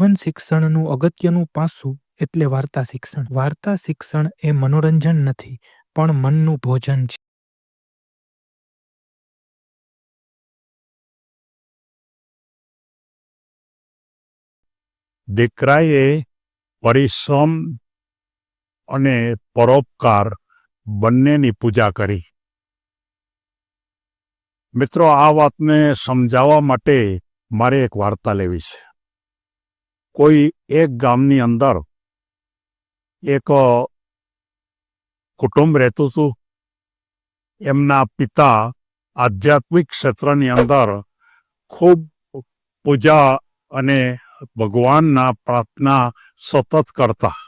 જીવન શિક્ષણનું અગત્યનું પાસું એટલે વાર્તા શિક્ષણ. વાર્તા શિક્ષણ એ મનોરંજન નથી, પણ મનનું ભોજન છે. દીકરાએ પરિશ્રમ અને પરોપકાર બંનેની પૂજા કરી. મિત્રો, આ વાતને સમજાવવા માટે મારે એક વાર્તા લેવી છે. કોઈ એક ગામની અંદર એક કુટુંબ રહેતું હતું. એમના પિતા આધ્યાત્મિક ક્ષેત્રની અંદર ખૂબ પૂજા અને ભગવાનના પ્રાર્થના સતત કરતા.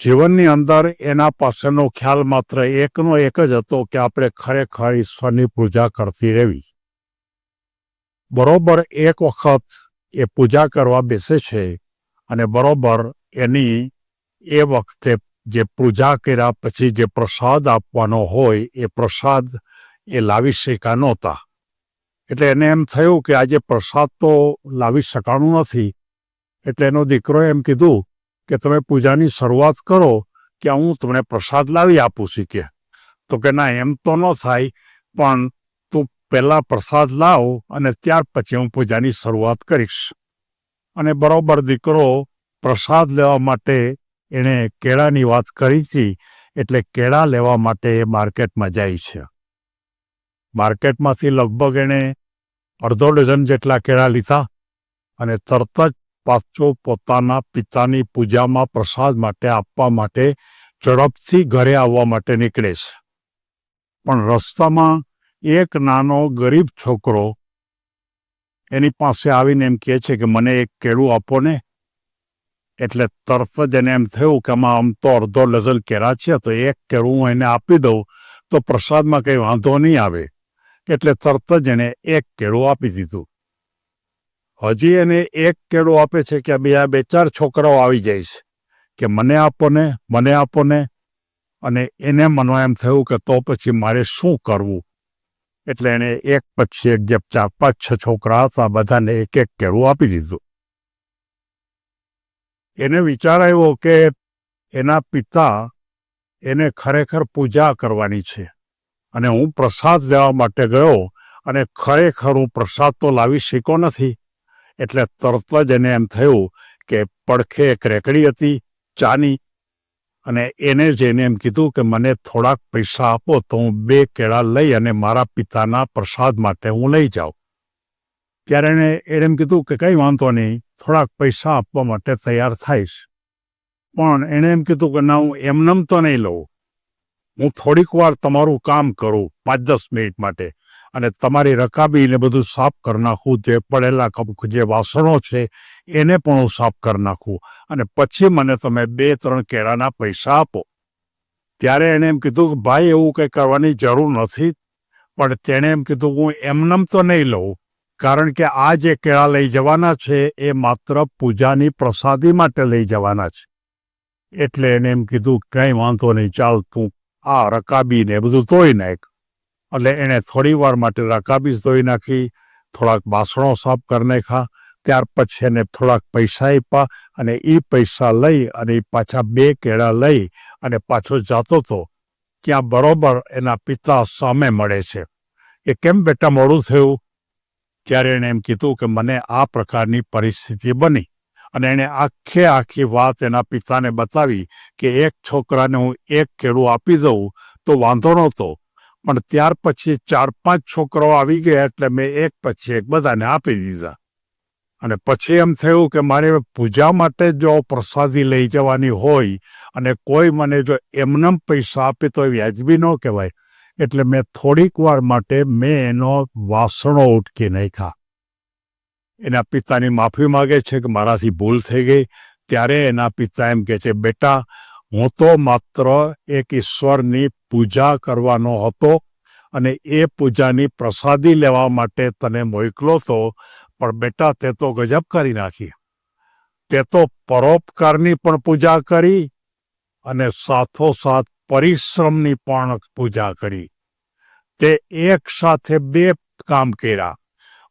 જીવનની અંદર એના પાસેનો ખ્યાલ માત્ર એકનો એક જ હતો કે આપણે ખરેખર ઈશ્વરની પૂજા કરતી રહેવી. બરોબર એક વખત એ પૂજા કરવા બેસે છે અને બરોબર એની એ વખતે જે પૂજા કર્યા પછી જે પ્રસાદ આપવાનો હોય એ પ્રસાદ એ લાવી શક્યા નહોતા. એટલે એને એમ થયું કે આજે પ્રસાદ તો લાવી શકાણું નથી. એટલે એનો દીકરો એમ કીધું કે તમે પૂજાની શરૂઆત કરો કે હું તમને પ્રસાદ લાવી આપું છું કે તો કે ના, એમ તો ન થાય, પણ પહેલાં પ્રસાદ લાવો અને ત્યાર પછી હું પૂજાની શરૂઆત કરીશ. અને બરોબર દીકરો, પ્રસાદ લેવા માટે એણે કેળાની વાત કરી હતી એટલે કેળા લેવા માટે એ માર્કેટમાં જાય છે. માર્કેટમાંથી લગભગ એણે અડધો ડઝન જેટલા કેળા લીધા અને તરત જ પાછો પોતાના પિતાની પૂજામાં પ્રસાદ માટે આપવા માટે ઝડપથી ઘરે આવવા માટે નીકળે છે. પણ રસ્તામાં એક નાનો ગરીબ છોકરો એની પાસે આવીને એમ કહે છે કે મને એક કેળું આપો ને. એટલે તરત જ એને એમ થયું કે આમાં આમ તો અડધો ડઝન કેળા છે, તો એક કેળું હું એને આપી દઉં. તો પ્રસાદમાં કંઈ વાંધો નહીં આવે. એટલે તરત જ એને એક કેળું આપી દીધું. હજી એને એક કેળું આપે છે કે બે, આ બે ચાર છોકરાઓ આવી જાય છે કે મને આપો ને, મને આપો ને. અને એને મનમાં એમ થયું કે તો પછી મારે શું કરવું? એટલે એને એક પછી એક જે ચાર પાંચ, છ છોકરા હતા, બધાને એક એક કેળું આપી દીધું. એને વિચાર આવ્યો કે એના પિતા એને ખરેખર પૂજા કરવાની છે અને હું પ્રસાદ લેવા માટે ગયો અને ખરેખર હું પ્રસાદ તો લાવી શીખો નથી. એટલે તરત જ એને એમ થયું કે પડખે એક રેકડી હતી, ચાની અને એને જઈને એમ કીધું કે મને થોડાક પૈસા આપો તો હું બે કેળા લઈ અને મારા પિતાના પ્રસાદ માટે હું લઈ જાઉં. ત્યારે એણે એણે એમ કીધું કે કંઈ વાંધો નહીં, થોડાક પૈસા આપવા માટે તૈયાર થઈશ. પણ એણે એમ કીધું કે ના, હું એમનેમ તો નહીં લઉં. હું થોડીક વાર તમારું કામ કરું પાંચ દસ મિનિટ માટે. અને તમારી રકાબીને બધું સાફ કરી નાખું. જે પડેલા જે વાસણો છે, એને પણ હું સાફ કરી નાખું. અને પછી મને તમે બે ત્રણ કેળાના પૈસા આપો. ત્યારે એણે એમ કીધું કે, ભાઈ, એવું કંઈ કરવાની જરૂર નથી. પણ તેણે એમ કીધું, હું એમનેમ તો નહીં લઉં. કારણ કે આ જે કેળા લઈ જવાના છે, એ માત્ર પૂજાની પ્રસાદી માટે લઈ જવાના છે. એટલે એને એમ કીધું, કંઈ વાંધો નહીં, ચાલ તું આ રકાબીને બધું ધોઈ નાખ. એટલે એણે થોડી વાર માટે રકાબીસ ધોઈ નાખી, થોડાક બાસણો સાફ કરી નાખ્યા, ત્યાર પછી એને થોડાક પૈસા આપ્યા અને એ પૈસા લઈ અને એ પાછા બે કેળા લઈ અને પાછો જતો હતો ત્યાં બરોબર એના પિતા સામે મળે છે. એ કેમ બેટા મોડું થયું? ત્યારે એણે એમ કીધું કે મને આ પ્રકારની પરિસ્થિતિ બની અને એણે આખે આખી વાત એના પિતાને બતાવી કે એક છોકરાને હું એક કેળું આપી દઉં તો વાંધો નહોતો પણ ત્યાર પછી ચાર પાંચ છોકરાઓ આવી ગયા એટલે મેં એક પછી એક બધાને આપી દીધા. અને પછી એમ થયું કે મારે પૂજા માટે જો પ્રસાદી લઈ જવાની હોય અને કોઈ મને જો એમનેમ પૈસા આપે તો વ્યાજબી ન કહેવાય. એટલે મેં થોડીક વાર માટે મેં એનો વાસણો ઉટકી નાખ્યા. એના પિતાની માફી માગે છે કે મારાથી ભૂલ થઈ ગઈ. ત્યારે એના પિતા એમ કહે છે, બેટા હું તો માત્ર એક ઈશ્વરની પૂજા કરવાનો હતો અને એ પૂજાની પ્રસાદી લેવા માટે તને મોકલો તો, પણ બેટા તે તો ગજબ કરી નાખી. તે તો પરોપકારની પણ પૂજા કરી અને સાથોસાથ પરિશ્રમની પણ પૂજા કરી. તે એક સાથે બે કામ કર્યા.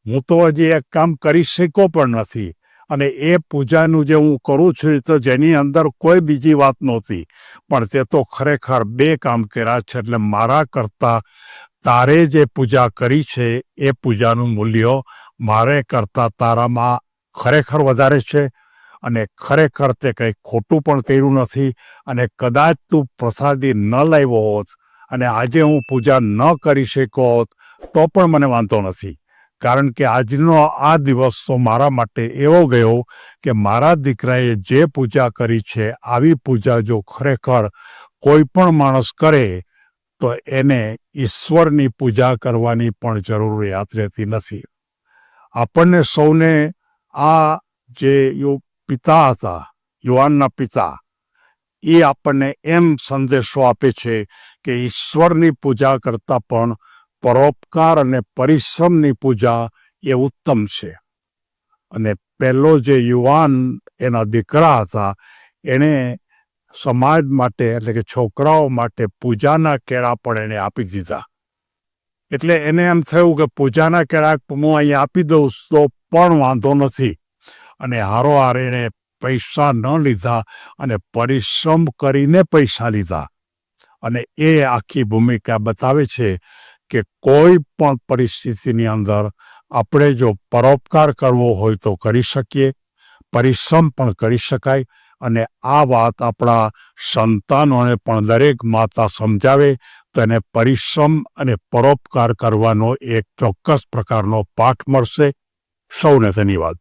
હું તો હજી એક કામ કરી શક્યો પણ નથી. અને એ પૂજાનું જે હું કરું છું તો જેની અંદર કોઈ બીજી વાત નહોતી. પણ તે તો ખરેખર બે કામ કર્યા છે, એટલે મારા કરતાં તારે જે પૂજા કરી છે એ પૂજાનું મૂલ્ય મારે કરતાં તારામાં ખરેખર વધારે છે અને ખરેખર તે કંઈ ખોટું પણ કર્યું નથી અને કદાચ તું પ્રસાદી ન લાવ્યો હોત અને આજે હું પૂજા ન કરી શક્યો હોત તો પણ મને વાંધો નથી. કારણ કે આજનો આ દિવસ તો મારા માટે એવો ગયો કે મારા દીકરાએ જે પૂજા કરી છે, આવી પૂજા જો ખરેખર કોઈ પણ માણસ કરે, તો એને ઈશ્વરની પૂજા કરવાની પણ જરૂરિયાત રહેતી નથી. આપણને સૌને આ જે પિતા હતા યુવાનના પિતા, એ આપણને એમ સંદેશો આપે છે કે ઈશ્વરની પૂજા કરતાં પણ પરોપકાર અને પરિશ્રમની પૂજા એ ઉત્તમ છે. અને પહેલો જે યુવાન એના દીકરા હતા, એણે સમાજ માટે એટલે કે છોકરાઓ માટે પૂજાના કેળા પણ એને આપી દીધા. એટલે એને એમ થયું કે પૂજાના કેળા હું અહીંયા આપી દઉં તો પણ વાંધો નથી. અને હારોહાર એણે પૈસા ન લીધા અને પરિશ્રમ કરીને પૈસા લીધા. અને એ આખી ભૂમિકા બતાવે છે કે કોઈ પણ પરિસ્થિતિની અંદર આપણે જો પરોપકાર કરવો હોય તો કરી શકીએ, પરિશ્રમ પણ કરી શકાય અને આ વાત આપણા સંતાનોને પણ દરેક માતા સમજાવે તો એને પરિશ્રમ અને પરોપકાર કરવાનો એક ચોક્કસ પ્રકારનો પાઠ મળશે. સૌને ધન્યવાદ.